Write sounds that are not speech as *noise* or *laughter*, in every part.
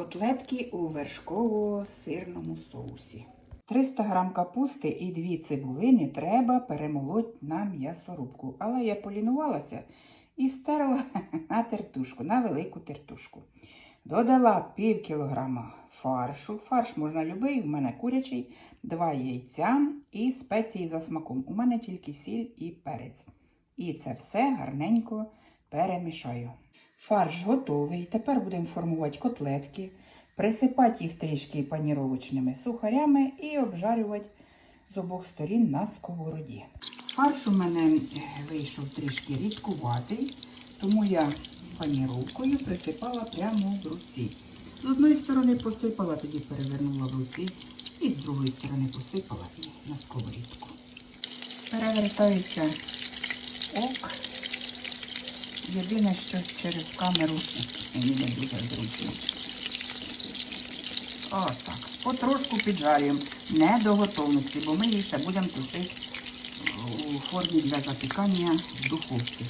Котлетки у вершково-сирному соусі. 300 грам капусти і 2 цибулини треба перемолоть на м'ясорубку. Але я полінувалася і стерла *laughs* на тертушку, на велику тертушку. Додала пів кілограма фаршу. Фарш можна любий, в мене курячий, 2 яйця і спеції за смаком. У мене тільки сіль і перець. І це все гарненько перемішаю. Фарш готовий. Тепер будемо формувати котлетки, присипати їх трішки паніровочними сухарями і обжарювати з обох сторін на сковороді. Фарш у мене е, вийшов трішки рідкуватий, тому я паніровкою присипала прямо в руці. З одної сторони посипала, тоді перевернула в руці, і з другої сторони посипала і на сковорідку. Перевертається ок. Єдине, що через камеру мені не дуже зручно. Отак. Потрошку піджарюємо. Не до готовності, бо ми її ще будемо тушити у формі для запікання в духовці.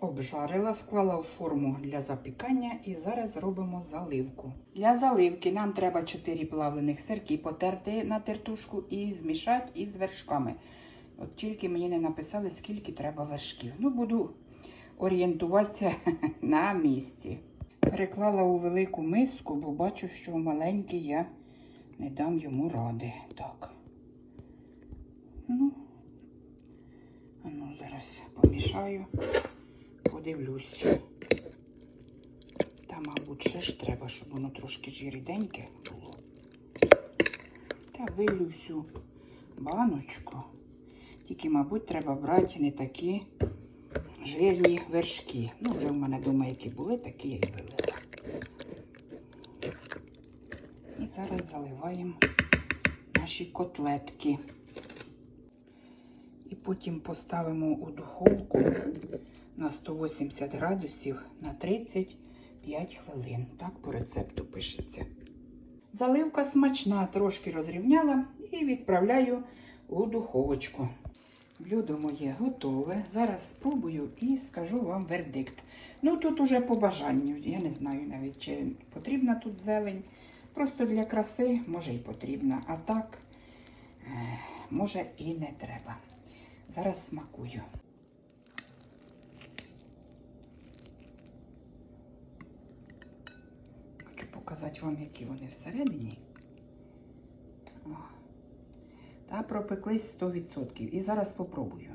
Обжарила, склала в форму для запікання і зараз робимо заливку. Для заливки нам треба 4 плавлених сирки потерти на тертушку і змішати із вершками. От тільки мені не написали, скільки треба вершків. Ну, буду орієнтуватися *laughs* на місці. Переклала у велику миску, бо бачу, що маленький я не дам йому ради. Так. Ну, ну зараз помішаю, подивлюсь. Та, мабуть, ще ж треба, щоб воно трошки жиріденьке було. Та вилю всю баночку. Тільки, мабуть, треба брати не такі жирні вершки. Ну, вже в мене вдома, які були, такі я і вилила. І зараз заливаємо наші котлетки. І потім поставимо у духовку на 180 градусів на 35 хвилин. Так по рецепту пишеться. Заливка смачна, трошки розрівняла і відправляю у духовочку. Блюдо моє готове. Зараз спробую і скажу вам вердикт. Ну тут уже по бажанню. Я не знаю навіть, чи потрібна тут зелень. Просто для краси може і потрібна. А так, е, може і не треба. Зараз смакую. Хочу показати вам, які вони всередині. Та пропеклись 100%. І зараз попробую.